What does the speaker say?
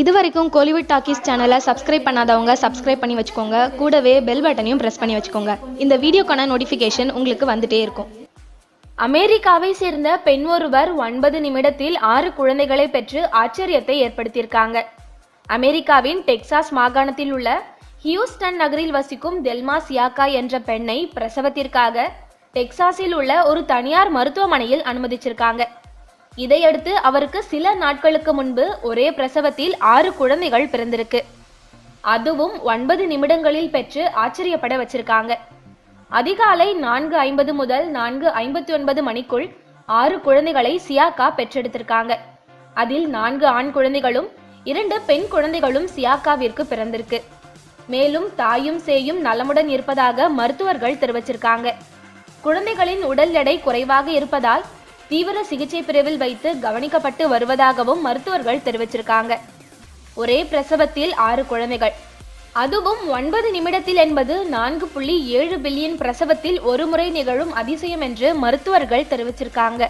இது வரைக்கும் கோலிவுட் டாக்கீஸ் சேனலை சப்ஸ்கிரைப் பண்ணாதவங்க சப்ஸ்கிரைப் பண்ணி வச்சுக்கோங்க. கூடவே பெல் பட்டனையும் ப்ரெஸ் பண்ணி வச்சுக்கோங்க. இந்த வீடியோக்கான நோட்டிஃபிகேஷன் உங்களுக்கு வந்துட்டே இருக்கும். அமெரிக்காவை சேர்ந்த பெண் ஒருவர் ஒன்பது நிமிடத்தில் ஆறு குழந்தைகளை பெற்று ஆச்சரியத்தை ஏற்படுத்தியிருக்காங்க. அமெரிக்காவின் டெக்சாஸ் மாகாணத்தில் உள்ள ஹியூஸ்டன் நகரில் வசிக்கும் தெல்மா சியாக்கா என்ற பெண்ணை பிரசவத்திற்காக டெக்சாஸில் உள்ள ஒரு தனியார் மருத்துவமனையில் அனுமதிச்சிருக்காங்க. இதையடுத்து அவருக்கு சில நாட்களுக்கு முன்பு ஒரே பிரசவத்தில் ஆறு குழந்தைகள் பிறந்திருக்கு. அதுவும் ஒன்பது நிமிடங்களில் பெற்று ஆச்சரியப்பட வச்சிருக்காங்க. அதிகாலை நான்கு ஐம்பது முதல் நான்கு ஐம்பத்தி ஒன்பது மணிக்குள் ஆறு குழந்தைகளை சியாக்கா பெற்றெடுத்திருக்காங்க. அதில் நான்கு ஆண் குழந்தைகளும் இரண்டு பெண் குழந்தைகளும் சியாக்காவிற்கு பிறந்திருக்கு. மேலும் தாயும் சேயும் நலமுடன் இருப்பதாக மருத்துவர்கள் தெரிவிச்சிருக்காங்க. குழந்தைகளின் உடல் எடை குறைவாக இருப்பதால் தீவிர சிகிச்சை பிரிவில் வைத்து கவனிக்கப்பட்டு வருவதாகவும் மருத்துவர்கள் தெரிவிச்சிருக்காங்க. ஒரே பிரசவத்தில் ஆறு குழந்தைகள். அதுவும் ஒன்பது நிமிடத்தில் என்பது நான்கு புள்ளி ஏழு பில்லியன் பிரசவத்தில் ஒரு முறை நிகழும் அதிசயம் என்று மருத்துவர்கள் தெரிவிச்சிருக்காங்க.